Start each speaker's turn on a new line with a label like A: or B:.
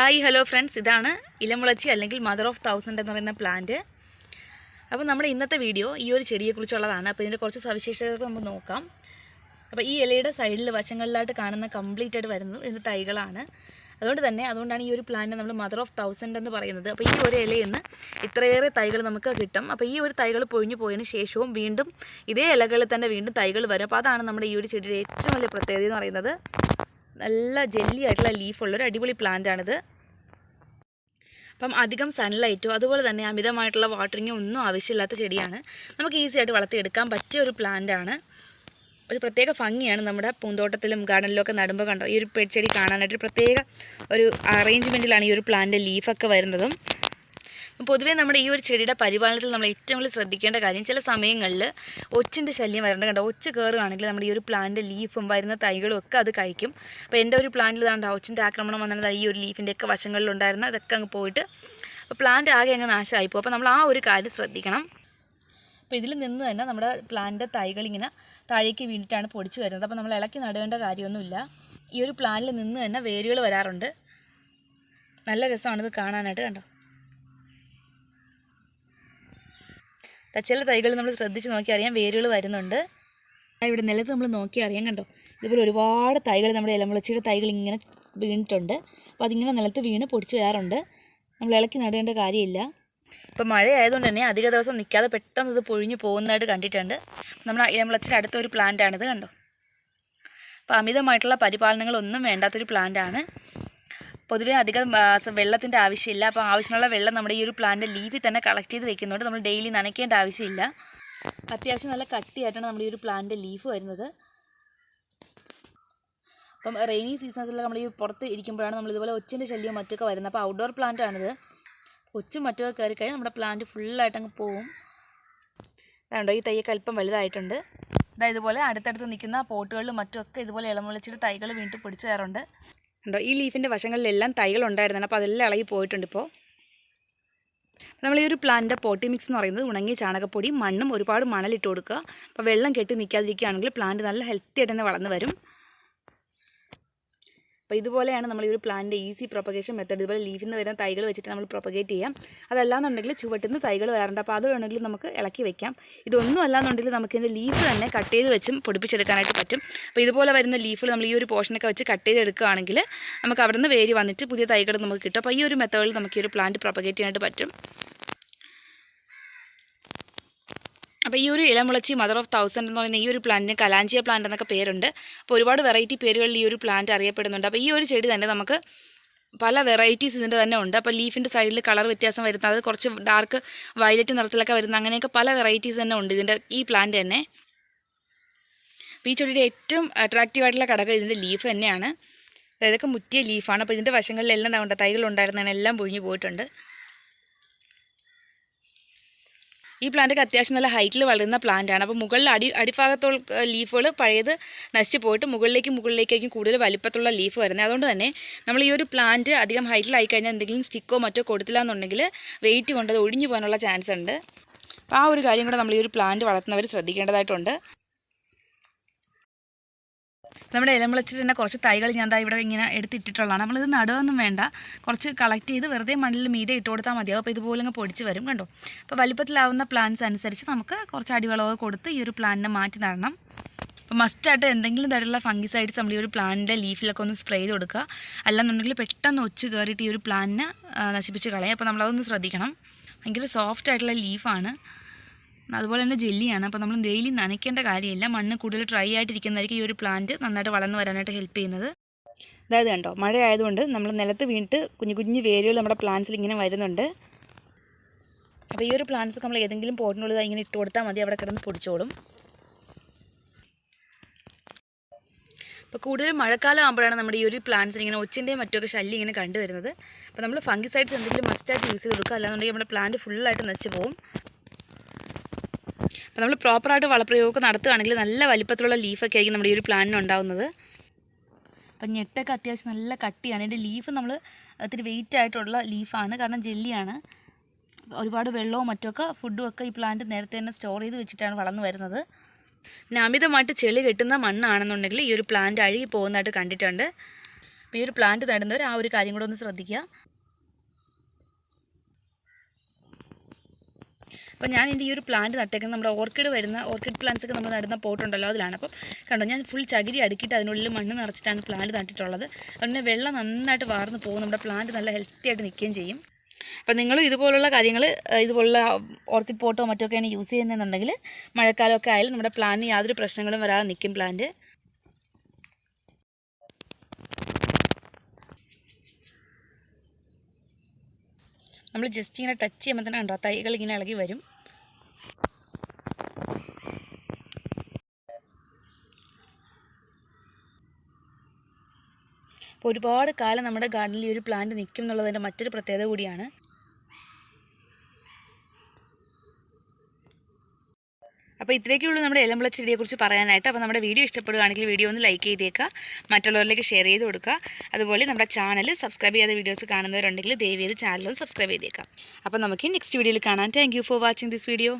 A: Hi hello friends ഇതാണ് ഇലമുളച്ചി അല്ലെങ്കിൽ mother of thousand എന്ന് പറയുന്ന പ്ലാന്റ് അപ്പോൾ നമ്മുടെ ഇന്നത്തെ വീഡിയോ ഈ ഒരു ചെടിയെക്കുറിച്ചുള്ളതാണ്. അപ്പോൾ ഇതിന്റെ കുറച്ച് സവിശേഷതകൾ നമുക്ക് നോക്കാം. അപ്പോൾ ഈ ഇലയുടെ സൈഡിൽ വശങ്ങളിലായിട്ട് കാണുന്ന കംപ്ലീറ്റ് ആയിട്ട് വരുന്നത് ഇതിന്റെ തൈകളാണ്. അതുകൊണ്ട് തന്നെ അതുകൊണ്ടാണ് ഈ ഒരു പ്ലാന്റ് നമ്മൾ മദർ ഓഫ് തൗസൻഡ് എന്ന് പറയുന്നത്. അപ്പോൾ ഈ ഒരു ഇലയിൽ നിന്ന് ഇത്രയേറെ തൈകൾ നമുക്ക് കിട്ടും. അപ്പോൾ ഈ ഒരു തൈകൾ പൊഴിഞ്ഞു പോയതിന് ശേഷവും വീണ്ടും ഇതേ ഇലകളിൽ തന്നെ വീണ്ടും തൈകൾ വരും. അപ്പോൾ അതാണ് നമ്മുടെ ഈ ഒരു ചെടിയുടെ ഏറ്റവും വലിയ പ്രത്യേകത എന്ന് പറയുന്നത്. നല്ല ജെല്ലി ആയിട്ടുള്ള ലീഫുള്ള ഒരു അടിപൊളി പ്ലാന്റ് ആണിത്. അപ്പം അധികം സൺലൈറ്റോ അതുപോലെ തന്നെ അമിതമായിട്ടുള്ള വാട്ടറിങ്ങോ ഒന്നും ആവശ്യമില്ലാത്ത ചെടിയാണ്. നമുക്ക് ഈസി ആയിട്ട് വളർത്തിയെടുക്കാൻ പറ്റിയ ഒരു പ്ലാന്റ് ആണ്. ഒരു പ്രത്യേക ഭംഗിയാണ് നമ്മുടെ പൂന്തോട്ടത്തിലും ഗാർഡനിലും ഒക്കെ നടുമ്പോൾ കണ്ടോ? ഈ ഒരു ചെടി കാണാനായിട്ട് ഒരു പ്രത്യേക ഒരു അറേഞ്ച്മെന്റിലാണ് ഈ ഒരു പ്ലാന്റ് ലീഫൊക്കെ വരുന്നതും. പൊതുവേ നമ്മുടെ ഈ ഒരു ചെടിയുടെ പരിപാലനത്തിൽ നമ്മൾ ഏറ്റവും കൂടുതൽ ശ്രദ്ധിക്കേണ്ട കാര്യം ചില സമയങ്ങളിൽ ഒച്ചിന്റെ ശല്യം വരേണ്ട കണ്ടോ? ഒച്ച കയറുകയാണെങ്കിൽ നമ്മുടെ ഈ ഒരു പ്ലാന്റ് ലീഫും വരുന്ന തൈകളും ഒക്കെ അത് കഴിക്കും. അപ്പോൾ എന്റെ ഒരു പ്ലാന്റിൽ ഇതാണ്ട് ഒച്ചിന്റെ ആക്രമണം വന്നത് ഈ ഒരു ലീഫിന്റെ ഒക്കെ വശങ്ങളിലുണ്ടായിരുന്ന അതൊക്കെ അങ്ങ് പോയിട്ട് പ്ലാന്റ് ആകെ അങ്ങ് നാശമായി പോകും. അപ്പോൾ നമ്മൾ ആ ഒരു കാര്യം ശ്രദ്ധിക്കണം. അപ്പോൾ ഇതിൽ നിന്ന് തന്നെ നമ്മുടെ പ്ലാന്റ് തൈകളിങ്ങനെ താഴേക്ക് വീണിട്ടാണ് പൊടിച്ച് വരുന്നത്. അപ്പോൾ നമ്മൾ ഇളക്കി നടേണ്ട കാര്യമൊന്നുമില്ല. ഈ ഒരു പ്ലാന്റിൽ നിന്ന് തന്നെ വേരുകൾ വരാറുണ്ട്. നല്ല രസമാണിത് കാണാനായിട്ട് കണ്ടോ? ചില തൈകൾ നമ്മൾ ശ്രദ്ധിച്ച് നോക്കി അറിയാം വേരുകൾ വരുന്നുണ്ട്. ഇവിടെ നിലത്ത് നമ്മൾ നോക്കി അറിയാം കണ്ടോ? ഇതുപോലെ ഒരുപാട് തൈകൾ നമ്മുടെ ഇലമുളച്ചിയുടെ തൈകൾ ഇങ്ങനെ വീണിട്ടുണ്ട്. അപ്പോൾ അതിങ്ങനെ നിലത്ത് വീണ് പൊടിച്ച് വരാറുണ്ട്. നമ്മൾ ഇളക്കി നടേണ്ട കാര്യമില്ല. ഇപ്പം മഴ ആയതുകൊണ്ട് തന്നെ അധിക ദിവസം നിൽക്കാതെ പെട്ടെന്ന് ഇത് പൊഴിഞ്ഞു പോകുന്നതായിട്ട് കണ്ടിട്ടുണ്ട്. നമ്മുടെ ഇലമുളച്ചിന്റെ അടുത്ത ഒരു പ്ലാന്റ് ആണിത് കണ്ടോ? അപ്പോൾ അമിതമായിട്ടുള്ള പരിപാലനങ്ങളൊന്നും വേണ്ടാത്തൊരു പ്ലാന്റ് ആണ്. പൊതുവേ അധികം വെള്ളത്തിന്റെ ആവശ്യമില്ല. അപ്പോൾ ആവശ്യമുള്ള വെള്ളം നമ്മുടെ ഈ ഒരു പ്ലാന്റ് ലീഫിൽ തന്നെ കളക്ട് ചെയ്ത് വെക്കുന്നുണ്ട്. നമ്മൾ ഡെയിലി നനയ്ക്കേണ്ട ആവശ്യമില്ല. അത്യാവശ്യം നല്ല കട്ടിയായിട്ടാണ് നമ്മുടെ ഈ ഒരു പ്ലാന്റ് ലീഫ് വരുന്നത്. അപ്പം റെയിനി സീസൺസിലൊക്കെ നമ്മൾ ഈ പുറത്ത് ഇരിക്കുമ്പോഴാണ് നമ്മൾ ഇതുപോലെ ഒച്ചിന്റെ ശല്യവും മറ്റൊക്കെ വരുന്നത്. അപ്പോൾ ഔട്ട്ഡോർ പ്ലാന്റ് ആണിത്. ഒച്ചും മറ്റൊക്കെ കയറി കഴിഞ്ഞാൽ നമ്മുടെ പ്ലാന്റ് ഫുള്ളായിട്ട് അങ്ങ് പോവും. അതുകൊണ്ട് ഈ തൈയൊക്കെ അല്പം വലുതായിട്ടുണ്ട്. ഇതാ ഇതുപോലെ അടുത്തടുത്ത് നിൽക്കുന്ന പോട്ടുകളിലും മറ്റുമൊക്കെ ഇതുപോലെ ഇളമുളച്ചിട്ട് തൈകൾ വീണ്ടും പിടിച്ചു കയറുണ്ട് ഉണ്ടോ? ഈ ലീഫിന്റെ വശങ്ങളിലെല്ലാം തൈകൾ ഉണ്ടായിരുന്നു അപ്പോൾ അതെല്ലാം ഇളകി പോയിട്ടുണ്ട് ഇപ്പോൾ നമ്മൾ ഈ ഒരു പ്ലാന്റിന്റെ പോട്ടി മിക്സ് എന്ന് പറയുന്നത് ഉണങ്ങിയ ചാണകപ്പൊടി മണ്ണും ഒരുപാട് മണലിട്ട് കൊടുക്കുക. അപ്പോൾ വെള്ളം കെട്ടി നിൽക്കാതിരിക്കുകയാണെങ്കിൽ പ്ലാന്റ് നല്ല ഹെൽത്തി ആയിട്ട് തന്നെ വളർന്നു വരും. അപ്പോൾ ഇതുപോലെയാണ് നമ്മൾ ഈ ഒരു പ്ലാന്റിന്റെ ഈസി പ്രൊപ്പഗേഷൻ മെത്തേഡ് ഇതുപോലെ ലീഫിൽ നിന്ന് വരുന്ന തൈകൾ വെച്ചിട്ട് നമ്മൾ പ്രൊപ്പഗേറ്റ് ചെയ്യാം. അതല്ലാന്നുണ്ടെങ്കിൽ നിന്ന് തൈകൾ വരാറുണ്ട്. അപ്പോൾ അത് വേണമെങ്കിൽ നമുക്ക് ഇളക്കി വെക്കാം. ഇതൊന്നും അല്ലാന്നുണ്ടെങ്കിൽ നമുക്ക് ഇതിന്റെ ലീഫ് തന്നെ കട്ട് ചെയ്ത് വെച്ചും പൊടിപ്പിച്ചെടുക്കാനായിട്ട് പറ്റും. അപ്പോൾ ഇതുപോലെ വരുന്ന ലീഫുകൾ നമ്മൾ ഈ ഒരു പോർഷനൊക്കെ വെച്ച് കട്ട് ചെയ്തെടുക്കുകയാണെങ്കിൽ നമുക്ക് അവിടെ നിന്ന് വേര് വന്നിട്ട് പുതിയ തൈകൾ നമുക്ക് കിട്ടും. അപ്പോൾ ഈ ഒരു മെത്തേഡിൽ നമുക്ക് ഈ ഒരു പ്ലാന്റ് പ്രൊപ്പഗേറ്റ് ചെയ്യാനായിട്ട് പറ്റും. അപ്പോൾ ഈ ഒരു ഇലമുളച്ചി മദർ ഓഫ് തൗസൻഡ് എന്ന് പറയുന്ന ഈ ഒരു പ്ലാന്റിന് കലാഞ്ചിയ പ്ലാന്റ് എന്നൊക്കെ പേരുണ്ട്. അപ്പോൾ ഒരുപാട് വെറൈറ്റി പേരുകളിൽ ഈ ഒരു പ്ലാന്റ് അറിയപ്പെടുന്നുണ്ട്. അപ്പോൾ ഈ ഒരു ചെടി തന്നെ നമുക്ക് പല വെറൈറ്റീസ് ഇതിന്റെ തന്നെ ഉണ്ട്. അപ്പോൾ ലീഫിന്റെ സൈഡിൽ കളർ വ്യത്യാസം വരുന്ന അത് കുറച്ച് ഡാർക്ക് വയലറ്റ് നിറത്തിലൊക്കെ വരുന്ന അങ്ങനെയൊക്കെ പല വെറൈറ്റീസ് തന്നെ ഉണ്ട് ഇതിന്റെ ഈ പ്ലാന്റ് തന്നെ. അപ്പോൾ ഈ ചെടിയുടെ ഏറ്റവും അട്രാക്റ്റീവ് ആയിട്ടുള്ള ഘടകം ഇതിന്റെ ലീഫ് തന്നെയാണ്. അതായത് മുറ്റിയ ലീഫാണ് അപ്പോൾ ഇതിന്റെ വശങ്ങളിലെല്ലാം തൈകൾ ഉണ്ടായിരുന്നതാണ് എല്ലാം പൊഴിഞ്ഞു പോയിട്ടുണ്ട്. ഈ പ്ലാന്റൊക്കെ അത്യാവശ്യം നല്ല ഹൈറ്റിൽ വളരുന്ന പ്ലാന്റാണ് അപ്പോൾ മുകളിൽ അടി അടിഭാഗത്തുള്ള ലീഫുകൾ പഴയത് നശിച്ച് പോയിട്ട് മുകളിലേക്ക് മുകളിലേക്കായിരിക്കും കൂടുതൽ വലിപ്പത്തുള്ള ലീഫ് വരുന്നത്. അതുകൊണ്ട് തന്നെ നമ്മൾ ഈ ഒരു പ്ലാന്റ് അധികം ഹൈറ്റിലായി കഴിഞ്ഞാൽ എന്തെങ്കിലും സ്റ്റിക്കോ മറ്റോ കൊടുത്തില്ല എന്നുണ്ടെങ്കിൽ വെയിറ്റ് കൊണ്ട് അത് ഒഴിഞ്ഞു പോകാനുള്ള ചാൻസ് ഉണ്ട്. അപ്പോൾ ആ ഒരു കാര്യം കൂടെ നമ്മൾ ഈ ഒരു പ്ലാന്റ് വളർത്തുന്നവർ ശ്രദ്ധിക്കേണ്ടതായിട്ടുണ്ട്. നമ്മുടെ ഇലമുളച്ചിട്ട് തന്നെ കുറച്ച് തൈകൾ ഞാൻ ദാ ഇവിടെ ഇങ്ങനെ എടുത്തിട്ടിട്ടുള്ളതാണ്. നമ്മളിത് നടുവൊന്നും വേണ്ട. കുറച്ച് കളക്ട് ചെയ്ത് വെറുതെ മണ്ണിൽ മീതെ ഇട്ട് കൊടുത്താൽ മതിയാവും അപ്പോൾ ഇതുപോലെ അങ്ങ് പൊടിച്ച് വരും കണ്ടോ? അപ്പോൾ വലിപ്പത്തിലാവുന്ന പ്ലാന്റ്സ് അനുസരിച്ച് നമുക്ക് കുറച്ച് അടിവളവ് കൊടുത്ത് ഈ ഒരു പ്ലാന്റിനെ മാറ്റി നടണം. അപ്പോൾ മസ്റ്റായിട്ട് എന്തെങ്കിലും തരത്തിലുള്ള ഫംഗിസൈഡ്സ് നമ്മൾ ഈ ഒരു പ്ലാന്റിന്റെ ലീഫിലൊക്കെ ഒന്ന് സ്പ്രേ ചെയ്ത് കൊടുക്കുക. അല്ലാന്നുണ്ടെങ്കിൽ പെട്ടെന്ന് ഒച്ച് കയറിയിട്ട് ഈ ഒരു പ്ലാന്റിനെ നശിപ്പിച്ച് കളയും. അപ്പോൾ നമ്മളതൊന്ന് ശ്രദ്ധിക്കണം. ഭയങ്കര സോഫ്റ്റ് ആയിട്ടുള്ള ലീഫാണ് അതുപോലെ തന്നെ ജെല്ലിയാണ്. അപ്പോൾ നമ്മൾ ഡെയിലി നനയ്ക്കേണ്ട കാര്യമില്ല. മണ്ണ് കൂടുതൽ ഡ്രൈ ആയിട്ടിരിക്കുന്നതായിരിക്കും ഈ ഒരു പ്ലാന്റ് നന്നായിട്ട് വളർന്നു വരാനായിട്ട് ഹെൽപ്പ് ചെയ്യുന്നത്. അതായത് കണ്ടോ മഴ ആയതുകൊണ്ട് നമ്മൾ നിലത്ത് വീണിട്ട് കുഞ്ഞു കുഞ്ഞു വേരുകൾ നമ്മുടെ പ്ലാന്റ്സിൽ ഇങ്ങനെ വരുന്നുണ്ട്. അപ്പോൾ ഈ ഒരു പ്ലാന്റ്സ് നമ്മൾ ഏതെങ്കിലും പോട്ടിനുള്ളത് ഇങ്ങനെ ഇട്ട് കൊടുത്താൽ മതി. അവിടെ കിടന്ന് പൊടിച്ചോളും. അപ്പോൾ കൂടുതലും മഴക്കാലം ആകുമ്പോഴാണ് നമ്മുടെ ഈ ഒരു പ്ലാന്റ്സ് ഇങ്ങനെ ഒച്ചിന്റെയും മറ്റൊക്കെ ശല്യം ഇങ്ങനെ കണ്ടുവരുന്നത്. അപ്പോൾ നമ്മൾ ഫംഗിസൈഡ്സ് എന്തെങ്കിലും മസ്റ്റായിട്ട് യൂസ് ചെയ്ത് കൊടുക്കുക. അല്ലാന്നുണ്ടെങ്കിൽ നമ്മുടെ പ്ലാന്റ് ഫുള്ളായിട്ട് നശിച്ചു പോകും. അപ്പോൾ നമ്മൾ പ്രോപ്പറായിട്ട് വളപ്രയോഗമൊക്കെ നടത്തുകയാണെങ്കിൽ നല്ല വലിപ്പത്തിലുള്ള ലീഫൊക്കെ ആയിരിക്കും നമ്മുടെ ഈ ഒരു പ്ലാനിന് ഉണ്ടാകുന്നത് അപ്പം ഞെട്ടൊക്കെ അത്യാവശ്യം നല്ല കട്ടിയാണ്. ഇതിന്റെ ലീഫ് നമ്മൾ ഒത്തിരി വെയിറ്റ് ആയിട്ടുള്ള ലീഫാണ് കാരണം ജെല്ലിയാണ് ഒരുപാട് വെള്ളവും മറ്റൊക്കെ ഫുഡും ഒക്കെ ഈ പ്ലാന്റ് നേരത്തെ തന്നെ സ്റ്റോർ ചെയ്ത് വെച്ചിട്ടാണ് വളർന്നു വരുന്നത്. പിന്നെ അമിതമായിട്ട് ചെളി കെട്ടുന്ന മണ്ണാണെന്നുണ്ടെങ്കിൽ ഈ ഒരു പ്ലാന്റ് അഴുകി പോകുന്നതായിട്ട് കണ്ടിട്ടുണ്ട്. ഈ ഒരു പ്ലാന്റ് നടുന്നവർ ആ ഒരു കാര്യം കൂടെ ഒന്ന് ശ്രദ്ധിക്കുക. അപ്പോൾ ഞാൻ എന്റെ ഈ ഒരു പ്ലാന്റ് നട്ടേക്കുന്നത് നമ്മുടെ ഓർക്കിഡ് വരുന്ന ഓർക്കിഡ് പ്ലാന്റ്സ് ഒക്കെ നമ്മൾ നടുന്ന പോട്ടുണ്ടല്ലോ അതിലാണ്. അപ്പോൾ കണ്ടോ ഞാൻ ഫുൾ ചകിരി അടുക്കിയിട്ട് അതിനുള്ളിൽ മണ്ണ് നിറച്ചിട്ടാണ് പ്ലാന്റ് നട്ടിട്ടുള്ളത്. അതുകൊണ്ട് വെള്ളം നന്നായിട്ട് വാർന്ന് പോകും. നമ്മുടെ പ്ലാന്റ് നല്ല ഹെൽത്തി ആയിട്ട് നിൽക്കുകയും ചെയ്യും. അപ്പോൾ നിങ്ങളും ഇതുപോലുള്ള കാര്യങ്ങൾ ഇതുപോലുള്ള ഓർക്കിഡ് പോട്ടോ മറ്റൊക്കെയാണ് യൂസ് ചെയ്യുന്നതെന്നുണ്ടെങ്കിൽ മഴക്കാലമൊക്കെ ആയാലും നമ്മുടെ പ്ലാന്റിന് യാതൊരു പ്രശ്നങ്ങളും വരാതെ നിൽക്കും പ്ലാന്റ് നമ്മൾ ജസ്റ്റ് ഇങ്ങനെ ടച്ച് ചെയ്യുമ്പോൾ തന്നെ കണ്ടോ? തൈകൾ ഇങ്ങനെ ഇളകി വരും. അപ്പോൾ ഒരുപാട് കാലം നമ്മുടെ ഗാർഡനിൽ ഈ ഒരു പ്ലാന്റ് നിൽക്കും എന്നുള്ളതിന്റെ മറ്റൊരു പ്രത്യേകത കൂടിയാണ് അപ്പോൾ ഇത്രയൊക്കെ ഉള്ളൂ നമ്മുടെ ഇലമ്പള ചെടിയെക്കുറിച്ച് പറയാനായിട്ട്. അപ്പോൾ നമ്മുടെ വീഡിയോ ഇഷ്ടപ്പെടുകയാണെങ്കിൽ വീഡിയോ ഒന്ന് ലൈക്ക് ചെയ്തേക്കുക. മറ്റുള്ളവരിലേക്ക് ഷെയർ ചെയ്ത് കൊടുക്കുക. അതുപോലെ നമ്മുടെ ചാനൽ സബ്സ്ക്രൈബ് ചെയ്യാത്ത വീഡിയോസ് കാണുന്നവരുണ്ടെങ്കിൽ ദയവ് ചെയ്ത് ചാനൽ സബ്സ്ക്രൈബ് ചെയ്തേക്കാം അപ്പോൾ നമുക്ക് നെക്സ്റ്റ് വീഡിയോയിൽ കാണാം. Thank for watching this video